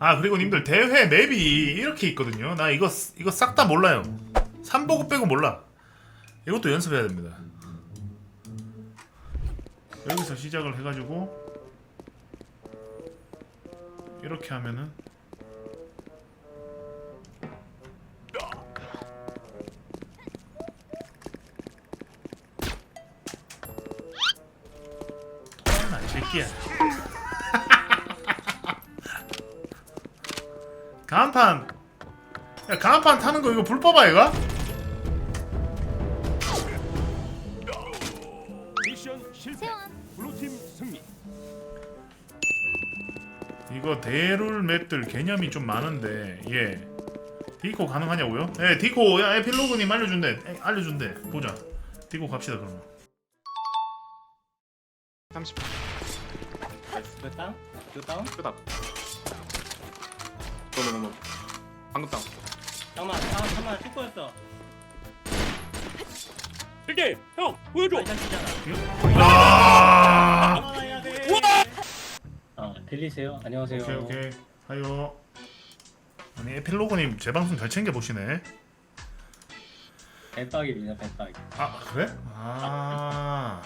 아 그리고 님들 대회 맵이 이렇게 있거든요. 나 이거 이거 싹 다 몰라요. 3보고 빼고 몰라. 이것도 연습해야 됩니다. 여기서 시작을 해가지고 이렇게 하면은 새끼야. 간판 야 간판 타는 거 이거 불법아 얘가? 미션 실패. 블루팀 승리. 이거 대룰 맵들 개념이 좀 많은데 예 디코 가능하냐고요? 예 디코 야 에필로그님 알려준대 에, 알려준대 보자 디코 갑시다 그러면 30 그 다운? 그 다운? 끄다 너무 너무 방금 다운. 잠깐만 잠깐만 잠깐만 축구였어. 이게 형 보여줘. 아 돼. 아, 들리세요? 안녕하세요. 오케이 오케이. 하요 아니 에필로그님 제 방송 잘 챙겨 보시네. 뱃박입니다 뱃박 아 그래? 아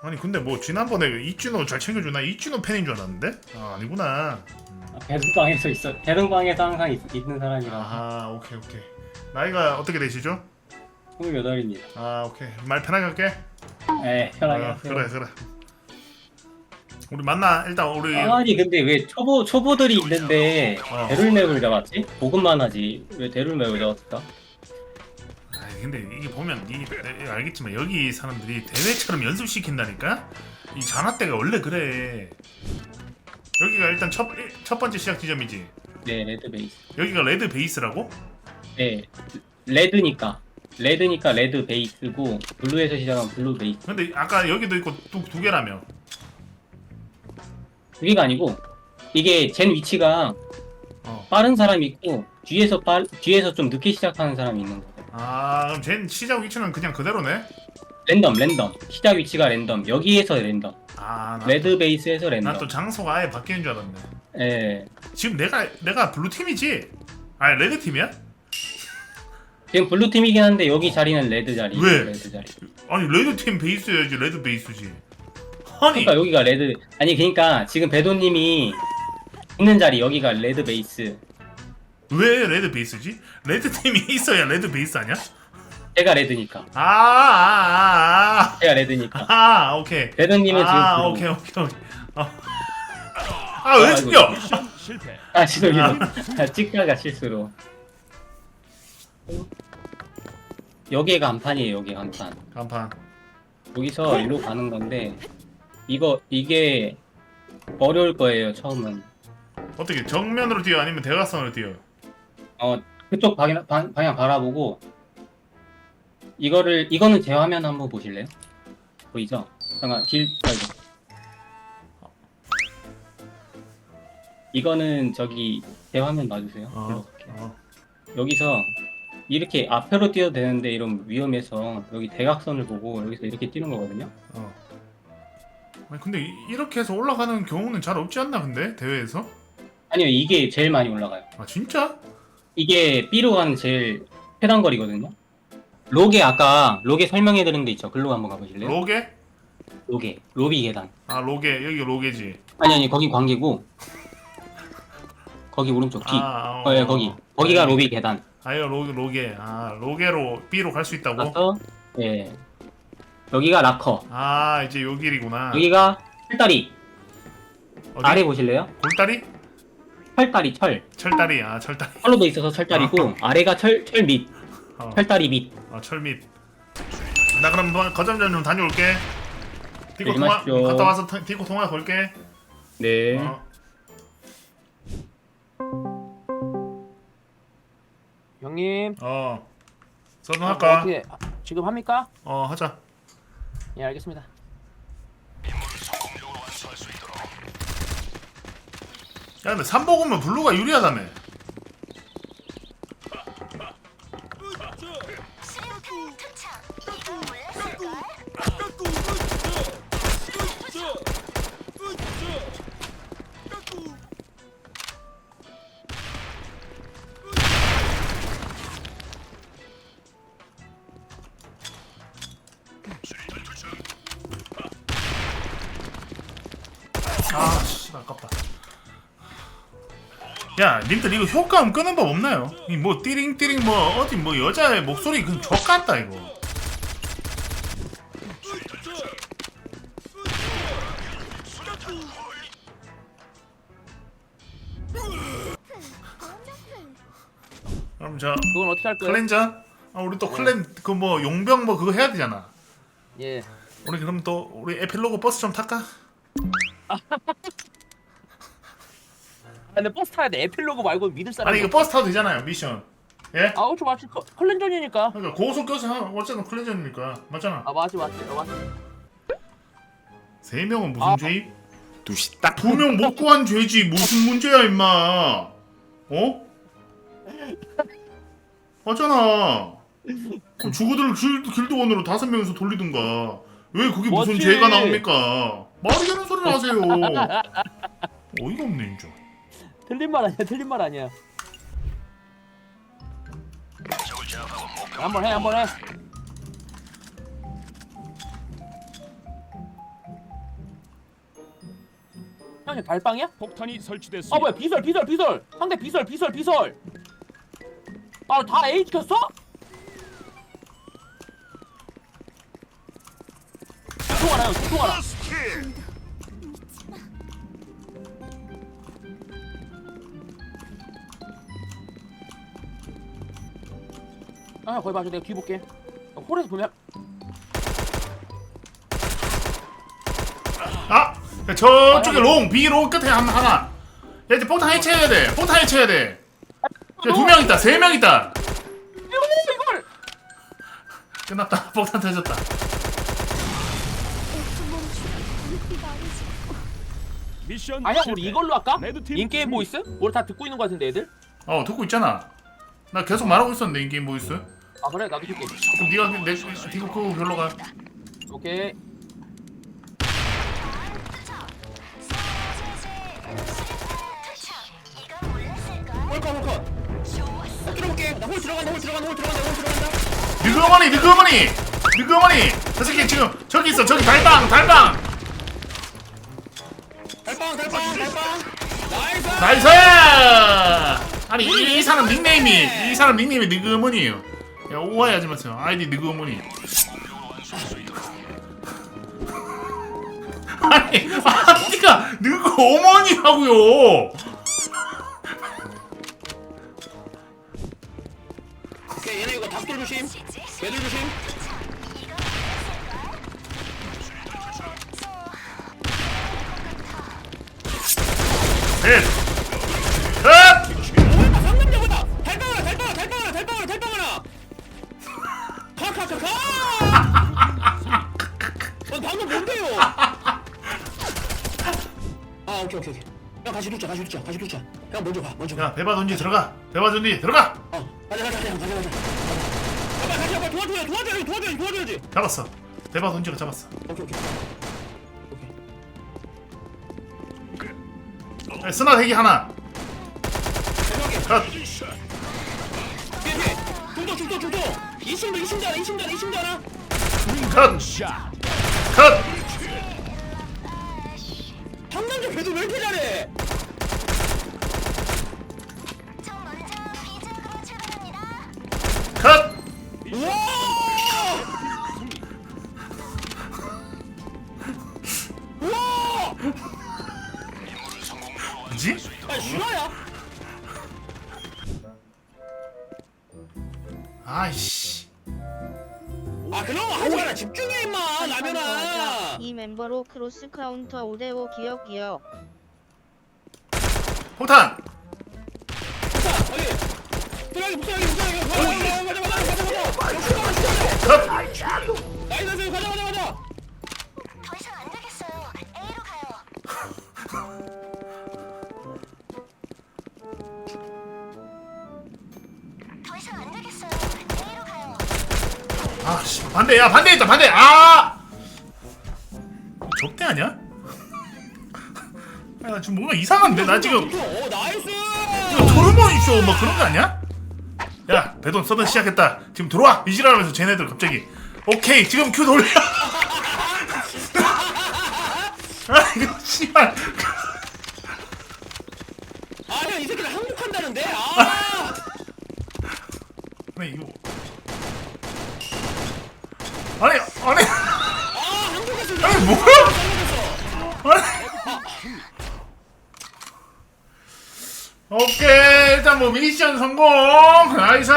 아니 근데 뭐 지난번에 이준호 잘 챙겨주나? 이준호 팬인 줄 알았는데? 아 아니구나. 아, 배등방에서 있어. 배등방에서 항상 있, 있는 사람이라 아 오케이 오케이. 나이가 어떻게 되시죠? 28입니다. 아 오케이. 말 편하게 할게? 네 편하게 어, 하세요. 그래 그래. 우리 만나 일단 우리 아니 근데 왜 초보 초보들이 있는데 어. 대룰맵을 잡았지? 보급만 하지. 왜 대룰맵을 잡았을까? 근데 이게 보면 이 내- 알겠지만 여기 사람들이 대회처럼 연습시킨다니까? 이 잔화대가 원래 그래. 여기가 일단 첫, 첫 번째 시작 지점이지? 네 레드 베이스. 여기가 레드 베이스라고? 네 레드니까. 레드니까 레드 베이스고 블루에서 시작한 블루 베이스. 근데 아까 여기도 있고 두, 두 개라며. 그게가 아니고 이게 젠 위치가 어. 빠른 사람이 있고 뒤에서 빠 뒤에서 좀 늦게 시작하는 사람이 있는 거예요. 아 그럼 제 시작 위치는 그냥 그대로네? 랜덤 랜덤. 시작 위치가 랜덤. 여기에서 랜덤. 아난 레드 베이스에서 랜덤. 또 장소가 아예 바뀌는 줄 알았네. 예. 지금 내가 내가 블루 팀이지? 아니 레드 팀이야? 지금 블루 팀이긴 한데 여기 자리는 레드 자리 왜? 레드 자리. 아니 레드 팀 베이스여야지 레드 베이스지. 아니. 그러니까 여기가 레드 아니 그러니까 지금 배도님이 있는 자리 여기가 레드 베이스 왜 레드 베이스지? 레드 팀이 있어야 레드 베이스 아니야? 제가 레드니까 아 아아아 제가 레드니까 아, 아, 오케이 배도님은 아 지금 오케이 오케이 오케이 어. 아왜 아이고. 죽여? 미션 실패. 아 죄송해요 아, 찍다가 실수로 여기가 간판이에요 여기 간판 간판 여기서 일로 가는 건데 이거 이게 어려울 거예요 처음은 어떻게 정면으로 뛰어 아니면 대각선으로 뛰어? 어 그쪽 방향, 방, 방향 바라보고 이거를 이거는 제 화면 한번 보실래요? 보이죠? 잠깐 길 아이고. 이거는 저기 제 화면 봐주세요 어. 어. 여기서 이렇게 앞으로 뛰어도 되는데 이런 위험해서 여기 대각선을 보고 여기서 이렇게 뛰는 거거든요 어. 아니 근데 이- 이렇게 해서 올라가는 경우는 잘 없지 않나 근데 대회에서? 아니요 이게 제일 많이 올라가요 아 진짜? 이게 B로 가는 제일 패단거리거든요. 로게 아까 로게 설명해 드린 데 있죠. 글로 한번 가보실래요? 로게? 로게 로비 계단. 아 로게 여기 로게지. 아니 아니 거기 관계고 거기 오른쪽 뒤. 아, 어, 예, 거기 거기가 로비 계단. 아유 로 로게. 아 로게로 B로 갈 수 있다고? 가서 예 여기가 라커. 아 이제 요 길이구나. 여기가 철다리. 어디? 아래 보실래요? 골다리? 철다리 철. 철다리. 아 철다리. 철로 돼 있어서 철다리고 아래가 철 철 밑. 어, 철다리 밑. 어 철밑. 나 그럼 뭐 거점점 좀 다녀올게. 디코 네, 통화 조심하십시오. 갔다 와서 타- 디코 통화 걸게. 네. 어. 형님 어. 서든 어, 할까? 어떻게 아, 지금 합니까? 어 하자. 예 알겠습니다. 야 근데 3보 오면 블루가 유리하다며. 야, 님들 이거 효과음 끄는 법 없나요? 이뭐 띠링띠링 뭐 어디 뭐 여자의 목소리 그 족같다 이거. 그럼 저 그건 어떻게 할 거예요? 클렌저? 아, 우리 또 클렌 그 뭐 용병 뭐 그거 해야 되잖아. 예. 우리 그럼 또 우리 에필로그 버스 좀 탈까? 아, 근데 버스 타야 돼. 에필로그 말고 믿을 사람. 아니 이거 버스 타도 되잖아요 미션. 예? 아우 좀 맞지. 컬렌전이니까. 그러니까 고속 하- 어쨌든 클렌저니까 맞잖아. 아 맞지 맞지. 어, 맞지. 세 명은 무슨 아. 죄임? 두시 딱 두 명 못 구한 죄지 무슨 문제야 임마? 어? 맞잖아. 그럼 죽어들 길, 길드원으로 다섯 명이서 돌리든가. 왜 그게 무슨 맞지. 죄가 나옵니까? 말이 되는 소리를 하세요. 어이가 없네 진짜. 틀린 말 아니야. 틀린 말 아니야. 한번 해, 한번 해. 형님 발빵이야? 폭탄이 설치됐습니다. 아 뭐야 비설 비설 비설 상대 비설 비설 비설 아다 A 지켰어? 통하나 형 통하 나아 거기 봐줘 내가 뒤 볼게 어, 홀에서 보면 아! 야, 저쪽에 롱, B 롱 끝에 한 하나. 야, 이제 폭탄 해체해야 돼. 폭탄 해체해야 돼. 야, 두 명 있다. 세 명 있다. 이걸 끝났다. 폭탄 터졌다. 미션 실패. 우리 이걸로 할까? 레드팀 인게임. 보이스? 우리 다 듣고 있는 거 같은데 애들? 어, 듣고 있잖아. 나 계속 말하고 있었는데 인게임 보이스. 아 그래 나도 듣게 그럼 네가 내 디고 끄고 별로 가. 오케이 홀컷 홀컷 나 들어볼게 나 홀 들어간다 홀 들어간다 홀 들어간다 홀 들어간다 느그머니, 느그머니, 느그머니. 저 새끼 지금 저기 있어. 저기 달방, 달방. 달빵 달빵 달빵 나이스 나이스. 아니 이, 이 사람 닉네임이 이 사람 닉네임이 느그머니예요. 야 오해하지 마세요. 아이디 느그머니. 아니 아니가 느그어머니라고요. 오케이 얘네 이거 닭들 조심 개들 조심 셋. 가야 배바 던지 들어가. 배바 던지 들어가. 어, 가자 가자 가자 가자. 빨리 가자 빨리 도와줘야 도와줘야 도와줘야 도와줘야지. 잡았어. 배바 던지가 잡았어. 오케이 오케이. 야, 스나 대기 하나. 대박이. 컷. 뒤에 뒤에. 중도 중도 중도. 이심도 이심잖아 이심잖아 이심잖아. 컷. 샷. 컷. 상남자 배도 왜 이렇게 잘해? 아이씨. 아 그럼 하지 마라 집중해 임마 라면아. 이 멤버로 크로스 카운터 5대5 기억 기억 폭탄. 자 어디? 부상이 부상이 부상이 가자 가자 가자 가자 가자. 컷. 나이스 나이스 반대 야 반대 있다 반대. 아! 적대 아니야? 야 지금 뭔가 이상한데? 나 지금 어, 나이스! 토르몬 쇼 뭐 그런 거 아니야? 야 배돈 서든 시작했다. 지금 들어와. 이지랄하면서 쟤네들 갑자기. 오케이 지금 큐 돌려. 아 이거 씨발. 아야 이 새끼들 항복한다는데? 아! 근데 이거 뭐야? 오케이 일단 뭐 미션 성공. 나이스.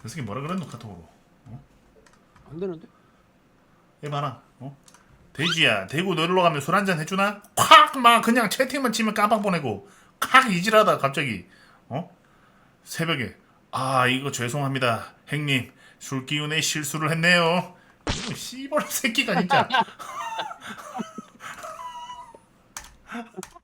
그 새끼 뭐라 그랬노 카톡으로? 안 되는데? 해봐라 어? 돼지야. 대구 놀러 가면 술 한잔 해주나? 콱! 막 그냥 채팅만 치면 깜빡 보내고. 콱! 이질하다 갑자기. 어? 새벽에. 아 이거 죄송합니다 행님. 술 기운에 실수를 했네요. 이거 씨발 새끼가 진짜